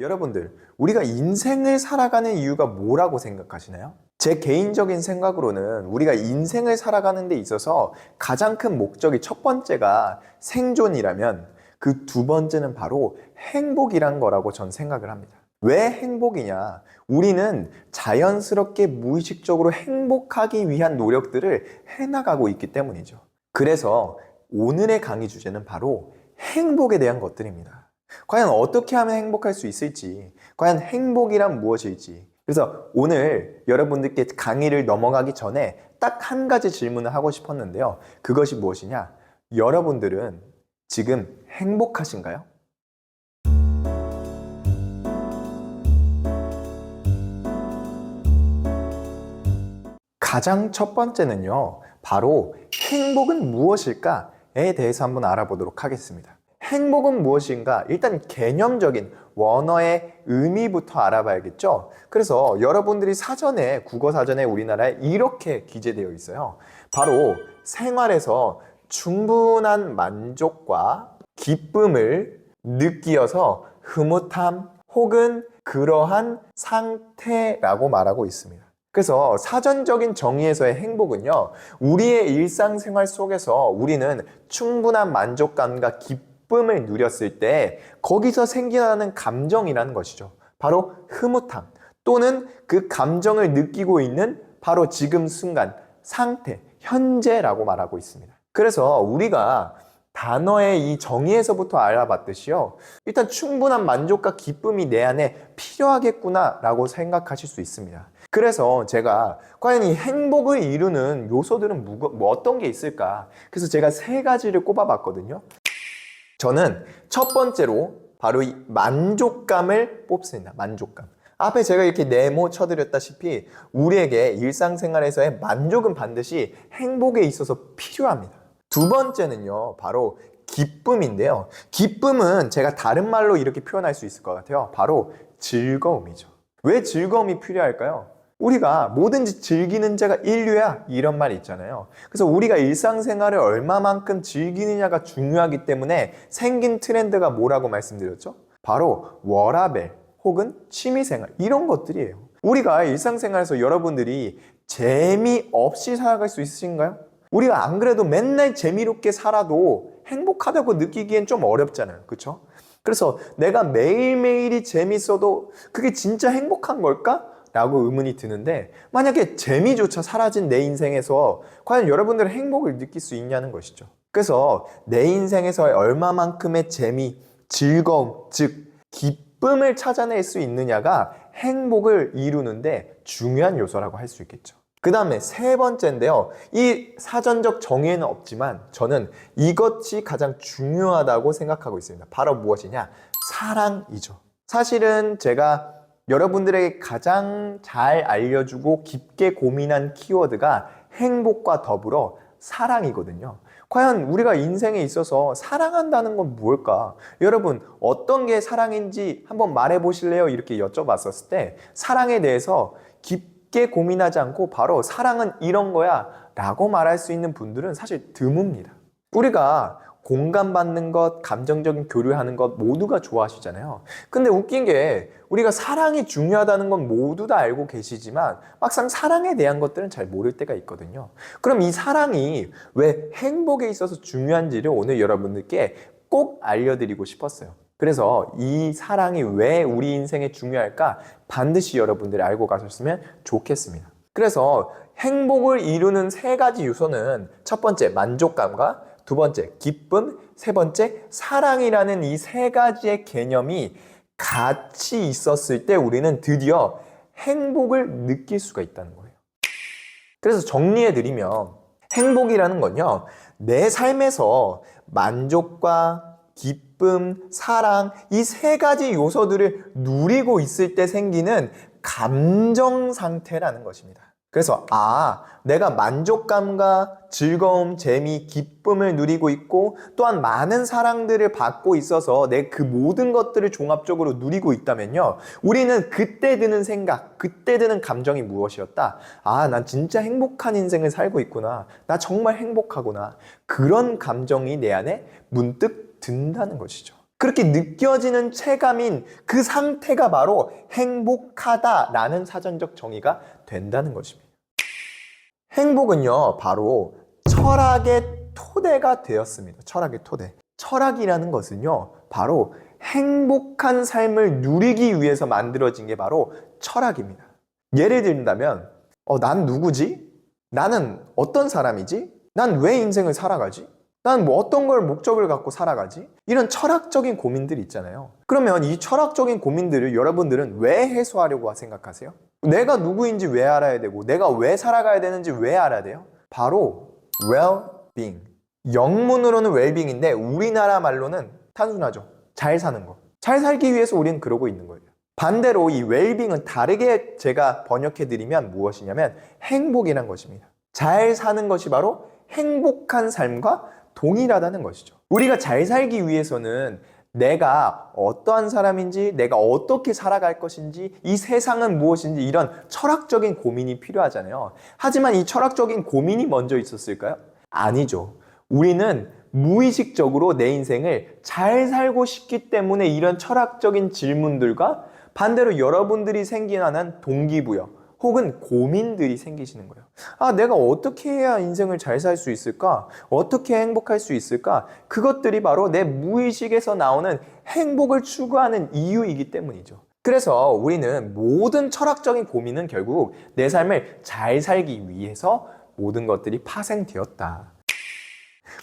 여러분들, 우리가 인생을 살아가는 이유가 뭐라고 생각하시나요? 제 개인적인 생각으로는 우리가 인생을 살아가는 데 있어서 가장 큰 목적이 첫 번째가 생존이라면 그 두 번째는 바로 행복이란 거라고 전 생각을 합니다. 왜 행복이냐? 우리는 자연스럽게 무의식적으로 행복하기 위한 노력들을 해나가고 있기 때문이죠. 그래서 오늘의 강의 주제는 바로 행복에 대한 것들입니다. 과연 어떻게 하면 행복할 수 있을지, 과연 행복이란 무엇일지. 그래서 오늘 여러분들께 강의를 넘어가기 전에 딱 한 가지 질문을 하고 싶었는데요. 그것이 무엇이냐? 여러분들은 지금 행복하신가요? 가장 첫 번째는요, 바로 행복은 무엇일까에 대해서 한번 알아보도록 하겠습니다. 행복은 무엇인가? 일단 개념적인 원어의 의미부터 알아봐야겠죠? 그래서 여러분들이 사전에, 국어 사전에 우리나라에 이렇게 기재되어 있어요. 바로 생활에서 충분한 만족과 기쁨을 느끼어서 흐뭇함 혹은 그러한 상태라고 말하고 있습니다. 그래서 사전적인 정의에서의 행복은요, 우리의 일상생활 속에서 우리는 충분한 만족감과 기쁨 을 누렸을 때 거기서 생겨나는 감정이라는 것이죠. 바로 흐뭇함 또는 그 감정을 느끼고 있는 바로 지금 순간 상태, 현재라고 말하고 있습니다. 그래서 우리가 단어의 이 정의에서부터 알아봤듯이요. 일단 충분한 만족과 기쁨이 내 안에 필요하겠구나라고 생각하실 수 있습니다. 그래서 제가 과연 이 행복을 이루는 요소들은 뭐, 뭐 어떤 게 있을까? 그래서 제가 세 가지를 꼽아봤거든요. 저는 첫 번째로 바로 이 만족감을 뽑습니다. 만족감. 앞에 제가 이렇게 네모 쳐드렸다시피 우리에게 일상생활에서의 만족은 반드시 행복에 있어서 필요합니다. 두 번째는요, 바로 기쁨인데요. 기쁨은 제가 다른 말로 이렇게 표현할 수 있을 것 같아요. 바로 즐거움이죠. 왜 즐거움이 필요할까요? 우리가 뭐든지 즐기는 자가 인류야 이런 말이 있잖아요. 그래서 우리가 일상생활을 얼마만큼 즐기느냐가 중요하기 때문에 생긴 트렌드가 뭐라고 말씀드렸죠? 바로 워라벨 혹은 취미생활 이런 것들이에요. 우리가 일상생활에서 여러분들이 재미없이 살아갈 수 있으신가요? 우리가 안 그래도 맨날 재미롭게 살아도 행복하다고 느끼기엔 좀 어렵잖아요. 그렇죠? 그래서 내가 매일매일이 재밌어도 그게 진짜 행복한 걸까? 라고 의문이 드는데 만약에 재미조차 사라진 내 인생에서 과연 여러분들은 행복을 느낄 수 있냐는 것이죠. 그래서 내 인생에서 얼마만큼의 재미, 즐거움, 즉 기쁨을 찾아낼 수 있느냐가 행복을 이루는데 중요한 요소라고 할 수 있겠죠. 그 다음에 세 번째인데요. 이 사전적 정의에는 없지만 저는 이것이 가장 중요하다고 생각하고 있습니다. 바로 무엇이냐? 사랑이죠. 사실은 제가 여러분들에게 가장 잘 알려주고 깊게 고민한 키워드가 행복과 더불어 사랑이거든요. 과연 우리가 인생에 있어서 사랑한다는 건 뭘까? 여러분, 어떤 게 사랑인지 한번 말해 보실래요? 이렇게 여쭤봤었을 때 사랑에 대해서 깊게 고민하지 않고 바로 사랑은 이런 거야 라고 말할 수 있는 분들은 사실 드뭅니다. 우리가 공감받는 것, 감정적인 교류하는 것 모두가 좋아하시잖아요. 근데 웃긴 게 우리가 사랑이 중요하다는 건 모두 다 알고 계시지만 막상 사랑에 대한 것들은 잘 모를 때가 있거든요. 그럼 이 사랑이 왜 행복에 있어서 중요한지를 오늘 여러분들께 꼭 알려드리고 싶었어요. 그래서 이 사랑이 왜 우리 인생에 중요할까 반드시 여러분들이 알고 가셨으면 좋겠습니다. 그래서 행복을 이루는 세 가지 요소는 첫 번째 만족감과 두 번째, 기쁨. 세 번째, 사랑이라는 이 세 가지의 개념이 같이 있었을 때 우리는 드디어 행복을 느낄 수가 있다는 거예요. 그래서 정리해 드리면 행복이라는 건요, 내 삶에서 만족과 기쁨, 사랑, 이 세 가지 요소들을 누리고 있을 때 생기는 감정 상태라는 것입니다. 그래서 아, 내가 만족감과 즐거움, 재미, 기쁨을 누리고 있고 또한 많은 사랑들을 받고 있어서 내 그 모든 것들을 종합적으로 누리고 있다면요. 우리는 그때 드는 생각, 그때 드는 감정이 무엇이었다? 아, 난 진짜 행복한 인생을 살고 있구나. 나 정말 행복하구나. 그런 감정이 내 안에 문득 든다는 것이죠. 그렇게 느껴지는 체감인 그 상태가 바로 행복하다라는 사전적 정의가 된다는 것입니다. 행복은요, 바로 철학의 토대가 되었습니다. 철학의 토대. 철학이라는 것은요, 바로 행복한 삶을 누리기 위해서 만들어진 게 바로 철학입니다. 예를 든다면, 어, 난 누구지? 나는 어떤 사람이지? 난 왜 인생을 살아가지? 난 뭐 어떤 걸 목적을 갖고 살아가지? 이런 철학적인 고민들이 있잖아요. 그러면 이 철학적인 고민들을 여러분들은 왜 해소하려고 생각하세요? 내가 누구인지 왜 알아야 되고, 내가 왜 살아가야 되는지 왜 알아야 돼요? 바로 well-being. 영문으로는 well-being인데 우리나라 말로는 단순하죠. 잘 사는 거. 잘 살기 위해서 우리는 그러고 있는 거예요. 반대로 이 웰빙은 다르게 제가 번역해 드리면 무엇이냐면 행복이란 것입니다. 잘 사는 것이 바로 행복한 삶과 동일하다는 것이죠. 우리가 잘 살기 위해서는 내가 어떠한 사람인지, 내가 어떻게 살아갈 것인지, 이 세상은 무엇인지 이런 철학적인 고민이 필요하잖아요. 하지만 이 철학적인 고민이 먼저 있었을까요? 아니죠. 우리는 무의식적으로 내 인생을 잘 살고 싶기 때문에 이런 철학적인 질문들과 반대로 여러분들이 생겨나는 동기부여 혹은 고민들이 생기시는 거예요. 아, 내가 어떻게 해야 인생을 잘 살 수 있을까? 어떻게 행복할 수 있을까? 그것들이 바로 내 무의식에서 나오는 행복을 추구하는 이유이기 때문이죠. 그래서 우리는 모든 철학적인 고민은 결국 내 삶을 잘 살기 위해서 모든 것들이 파생되었다.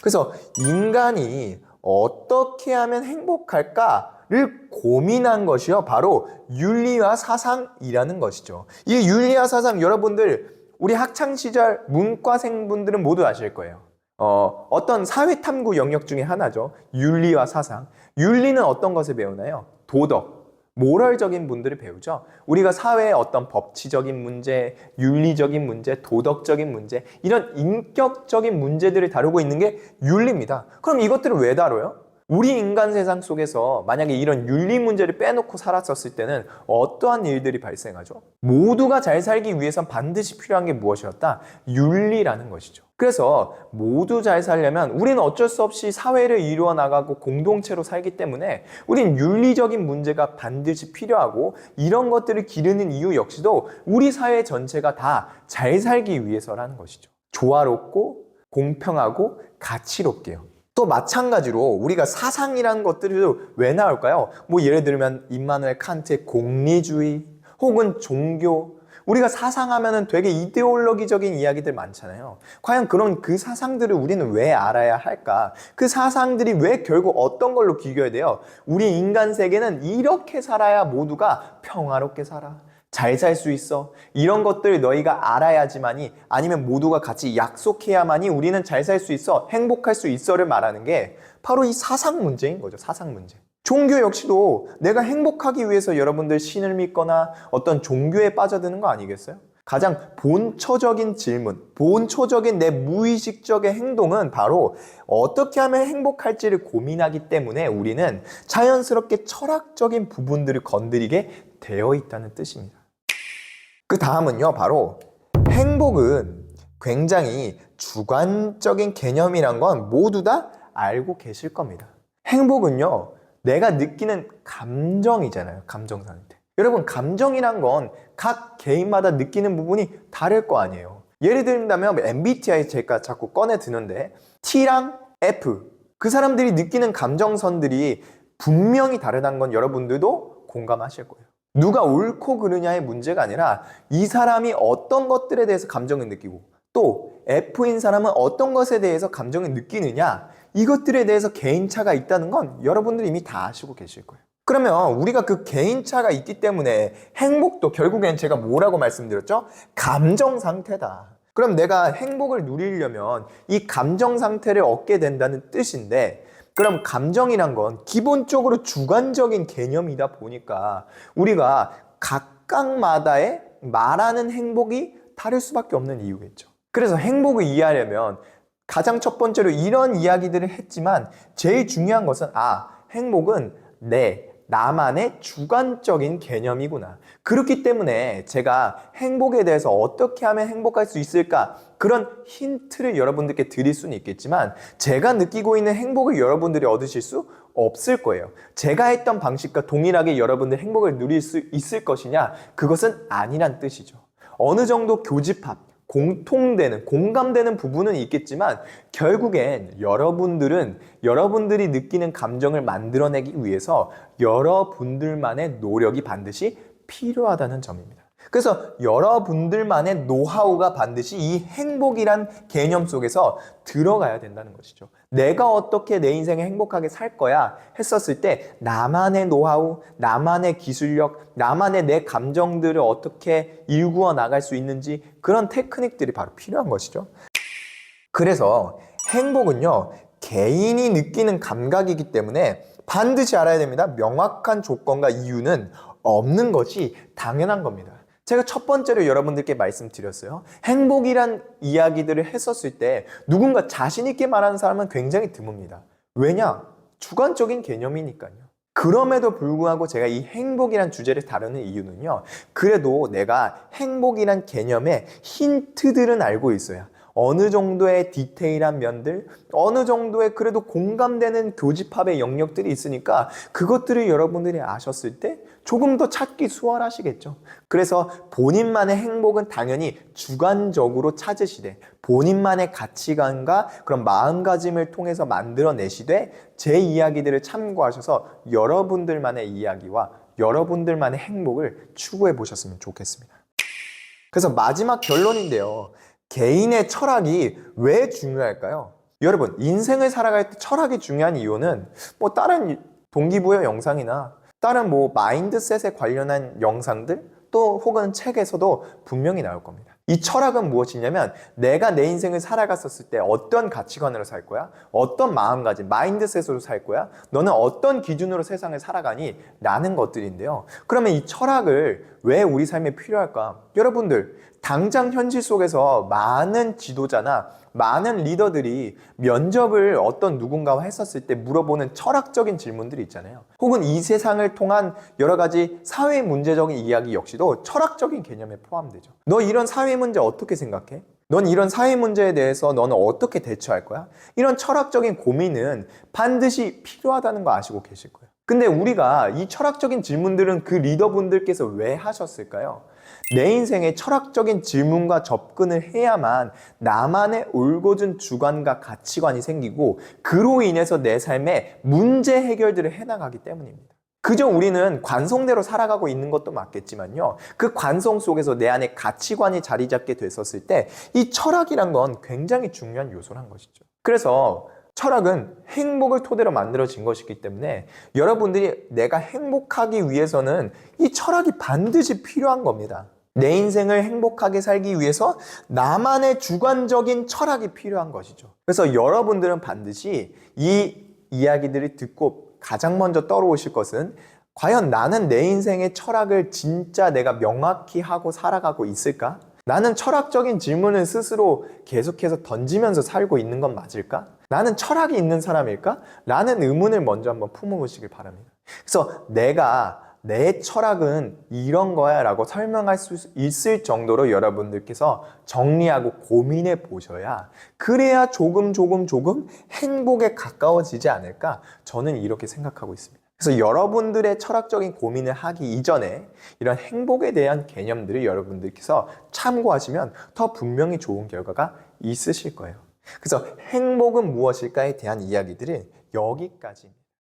그래서 인간이 어떻게 하면 행복할까를 고민한 것이요. 바로 윤리와 사상이라는 것이죠. 이 윤리와 사상 여러분들 우리 학창 시절 문과생분들은 모두 아실 거예요. 어, 어떤 사회 탐구 영역 중에 하나죠. 윤리와 사상. 윤리는 어떤 것을 배우나요? 도덕. 모럴적인 분들을 배우죠. 우리가 사회의 어떤 법치적인 문제, 윤리적인 문제, 도덕적인 문제, 이런 인격적인 문제들을 다루고 있는 게 윤리입니다. 그럼 이것들을 왜 다뤄요? 우리 인간 세상 속에서 만약에 이런 윤리 문제를 빼놓고 살았었을 때는 어떠한 일들이 발생하죠? 모두가 잘 살기 위해선 반드시 필요한 게 무엇이었다? 윤리라는 것이죠. 그래서 모두 잘 살려면 우리는 어쩔 수 없이 사회를 이루어 나가고 공동체로 살기 때문에 우린 윤리적인 문제가 반드시 필요하고 이런 것들을 기르는 이유 역시도 우리 사회 전체가 다 잘 살기 위해서라는 것이죠. 조화롭고 공평하고 가치롭게요. 또 마찬가지로 우리가 사상이라는 것들을 왜 나올까요? 뭐 예를 들면 임마누엘 칸트의 공리주의 혹은 종교 우리가 사상하면은 되게 이데올로기적인 이야기들 많잖아요. 과연 그런 그 사상들을 우리는 왜 알아야 할까? 그 사상들이 왜 결국 어떤 걸로 기겨야 돼요? 우리 인간 세계는 이렇게 살아야 모두가 평화롭게 살아. 잘 살 수 있어. 이런 것들 너희가 알아야지만이 아니면 모두가 같이 약속해야만이 우리는 잘 살 수 있어. 행복할 수 있어를 말하는 게 바로 이 사상 문제인 거죠. 사상 문제. 종교 역시도 내가 행복하기 위해서 여러분들 신을 믿거나 어떤 종교에 빠져드는 거 아니겠어요? 가장 본초적인 질문, 본초적인 내 무의식적인 행동은 바로 어떻게 하면 행복할지를 고민하기 때문에 우리는 자연스럽게 철학적인 부분들을 건드리게 되어 있다는 뜻입니다. 그 다음은요, 바로 행복은 굉장히 주관적인 개념이란 건 모두 다 알고 계실 겁니다. 행복은요, 내가 느끼는 감정이잖아요. 감정 상태. 여러분, 감정이란 건 각 개인마다 느끼는 부분이 다를 거 아니에요. 예를 들면 MBTI 제가 자꾸 꺼내 드는데 T랑 F 그 사람들이 느끼는 감정선들이 분명히 다르다는 건 여러분들도 공감하실 거예요. 누가 옳고 그르냐의 문제가 아니라 이 사람이 어떤 것들에 대해서 감정을 느끼고 또 F인 사람은 어떤 것에 대해서 감정을 느끼느냐 이것들에 대해서 개인차가 있다는 건 여러분들이 이미 다 아시고 계실 거예요. 그러면 우리가 그 개인차가 있기 때문에 행복도 결국엔 제가 뭐라고 말씀드렸죠? 감정 상태다. 그럼 내가 행복을 누리려면 이 감정 상태를 얻게 된다는 뜻인데 그럼 감정이란 건 기본적으로 주관적인 개념이다 보니까 우리가 각각마다의 말하는 행복이 다를 수밖에 없는 이유겠죠. 그래서 행복을 이해하려면 가장 첫 번째로 이런 이야기들을 했지만 제일 중요한 것은 아, 행복은 내 나만의 주관적인 개념이구나. 그렇기 때문에 제가 행복에 대해서 어떻게 하면 행복할 수 있을까? 그런 힌트를 여러분들께 드릴 수는 있겠지만 제가 느끼고 있는 행복을 여러분들이 얻으실 수 없을 거예요. 제가 했던 방식과 동일하게 여러분들 행복을 누릴 수 있을 것이냐? 그것은 아니란 뜻이죠. 어느 정도 교집합, 공통되는, 공감되는 부분은 있겠지만 결국엔 여러분들은 여러분들이 느끼는 감정을 만들어내기 위해서 여러분들만의 노력이 반드시 필요하다는 점입니다. 그래서 여러분들만의 노하우가 반드시 이 행복이란 개념 속에서 들어가야 된다는 것이죠. 내가 어떻게 내 인생을 행복하게 살 거야 했었을 때 나만의 노하우, 나만의 기술력, 나만의 내 감정들을 어떻게 일구어 나갈 수 있는지 그런 테크닉들이 바로 필요한 것이죠. 그래서 행복은요, 개인이 느끼는 감각이기 때문에 반드시 알아야 됩니다. 명확한 조건과 이유는 없는 것이 당연한 겁니다. 제가 첫 번째로 여러분들께 말씀드렸어요. 행복이란 이야기들을 했었을 때 누군가 자신있게 말하는 사람은 굉장히 드뭅니다. 왜냐? 주관적인 개념이니까요. 그럼에도 불구하고 제가 이 행복이란 주제를 다루는 이유는요. 그래도 내가 행복이란 개념의 힌트들은 알고 있어야 어느 정도의 디테일한 면들, 어느 정도의 그래도 공감되는 교집합의 영역들이 있으니까 그것들을 여러분들이 아셨을 때 조금 더 찾기 수월하시겠죠. 그래서 본인만의 행복은 당연히 주관적으로 찾으시되 본인만의 가치관과 그런 마음가짐을 통해서 만들어내시되 제 이야기들을 참고하셔서 여러분들만의 이야기와 여러분들만의 행복을 추구해 보셨으면 좋겠습니다. 그래서 마지막 결론인데요. 개인의 철학이 왜 중요할까요? 여러분, 인생을 살아갈 때 철학이 중요한 이유는 뭐 다른 동기부여 영상이나 다른 뭐 마인드셋에 관련한 영상들 또 혹은 책에서도 분명히 나올 겁니다. 이 철학은 무엇이냐면 내가 내 인생을 살아갔었을 때 어떤 가치관으로 살 거야? 어떤 마음가짐, 마인드셋으로 살 거야? 너는 어떤 기준으로 세상을 살아가니? 라는 것들인데요. 그러면 이 철학을 왜 우리 삶에 필요할까? 여러분들, 당장 현실 속에서 많은 지도자나 많은 리더들이 면접을 어떤 누군가와 했었을 때 물어보는 철학적인 질문들이 있잖아요. 혹은 이 세상을 통한 여러 가지 사회 문제적인 이야기 역시도 철학적인 개념에 포함되죠. 너 이런 사회 문제 어떻게 생각해? 넌 이런 사회 문제에 대해서 너는 어떻게 대처할 거야? 이런 철학적인 고민은 반드시 필요하다는 거 아시고 계실 거예요. 근데 우리가 이 철학적인 질문들은 그 리더분들께서 왜 하셨을까요? 내 인생에 철학적인 질문과 접근을 해야만 나만의 올곧은 주관과 가치관이 생기고 그로 인해서 내 삶에 문제 해결들을 해나가기 때문입니다. 그저 우리는 관성대로 살아가고 있는 것도 맞겠지만요. 그 관성 속에서 내 안에 가치관이 자리 잡게 됐었을 때 이 철학이란 건 굉장히 중요한 요소란 것이죠. 그래서 철학은 행복을 토대로 만들어진 것이기 때문에 여러분들이 내가 행복하기 위해서는 이 철학이 반드시 필요한 겁니다. 내 인생을 행복하게 살기 위해서 나만의 주관적인 철학이 필요한 것이죠. 그래서 여러분들은 반드시 이 이야기들을 듣고 가장 먼저 떠오르실 것은 과연 나는 내 인생의 철학을 진짜 내가 명확히 하고 살아가고 있을까? 나는 철학적인 질문을 스스로 계속해서 던지면서 살고 있는 건 맞을까? 나는 철학이 있는 사람일까? 라는 의문을 먼저 한번 품어보시길 바랍니다. 그래서 내가 내 철학은 이런 거야 라고 설명할 수 있을 정도로 여러분들께서 정리하고 고민해 보셔야 그래야 조금 조금 조금 행복에 가까워지지 않을까 저는 이렇게 생각하고 있습니다. 그래서 여러분들의 철학적인 고민을 하기 이전에 이런 행복에 대한 개념들을 여러분들께서 참고하시면 더 분명히 좋은 결과가 있으실 거예요. 그래서 행복은 무엇일까에 대한 이야기들은 여기까지